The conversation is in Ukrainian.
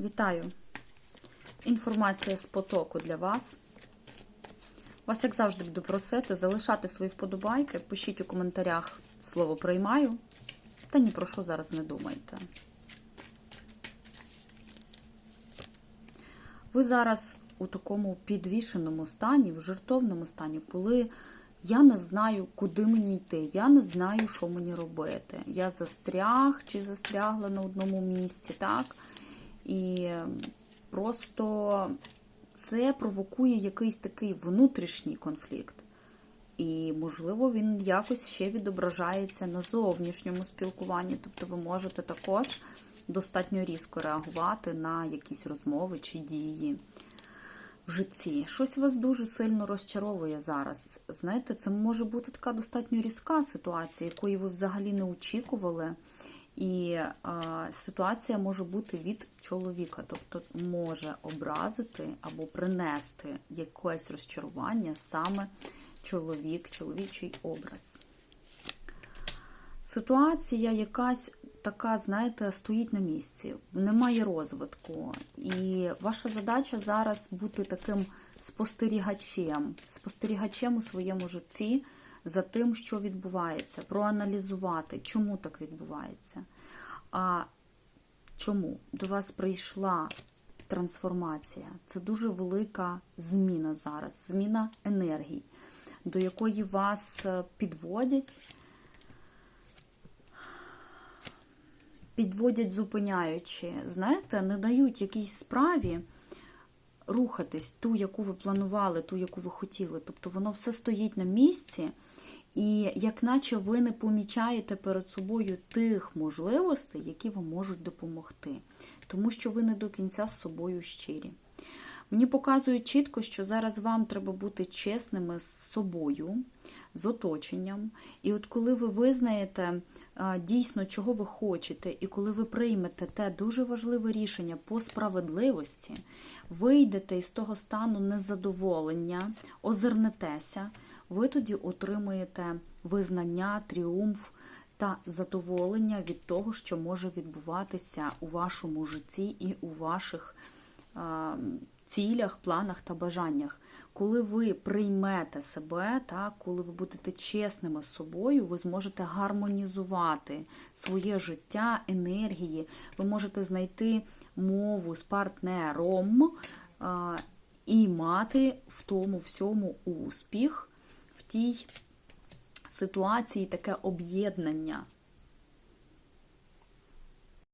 Вітаю! Інформація з потоку для вас. Вас, як завжди, буду просити залишати свої вподобайки, пишіть у коментарях слово приймаю. Та ні про що зараз не думайте. Ви зараз у такому підвішеному стані, в жертовному стані, коли я не знаю, куди мені йти, я не знаю, що мені робити. Я застряг чи застрягла на одному місці, так? І просто це провокує якийсь такий внутрішній конфлікт. І, можливо, він якось ще відображається на зовнішньому спілкуванні. Тобто ви можете також достатньо різко реагувати на якісь розмови чи дії в житті. Щось вас дуже сильно розчаровує зараз. Знаєте, це може бути така достатньо різка ситуація, якої ви взагалі не очікували. І а, ситуація може бути від чоловіка, тобто може образити або принести якесь розчарування саме чоловік, чоловічий образ. Ситуація якась така, знаєте, стоїть на місці, немає розвитку. І ваша задача зараз бути таким спостерігачем, спостерігачем у своєму житті за тим, що відбувається, проаналізувати, чому так відбувається. А чому до вас прийшла трансформація? Це дуже велика зміна зараз, зміна енергії, до якої вас підводять. Підводять зупиняючи, знаєте, не дають якійсь справі рухатись, ту, яку ви планували, ту, яку ви хотіли. Тобто воно все стоїть на місці, і як наче ви не помічаєте перед собою тих можливостей, які вам можуть допомогти, тому що ви не до кінця з собою щирі. Мені показують чітко, що зараз вам треба бути чесними з собою, з оточенням. І от коли ви визнаєте дійсно, чого ви хочете, і коли ви приймете те дуже важливе рішення по справедливості, вийдете із того стану незадоволення, озирнетеся, ви тоді отримуєте визнання, тріумф та задоволення від того, що може відбуватися у вашому житті і у ваших цілях, планах та бажаннях. Коли ви приймете себе, так, коли ви будете чесними з собою, ви зможете гармонізувати своє життя, енергії, ви можете знайти мову з партнером а, і мати в тому всьому успіх, в тій ситуації таке об'єднання.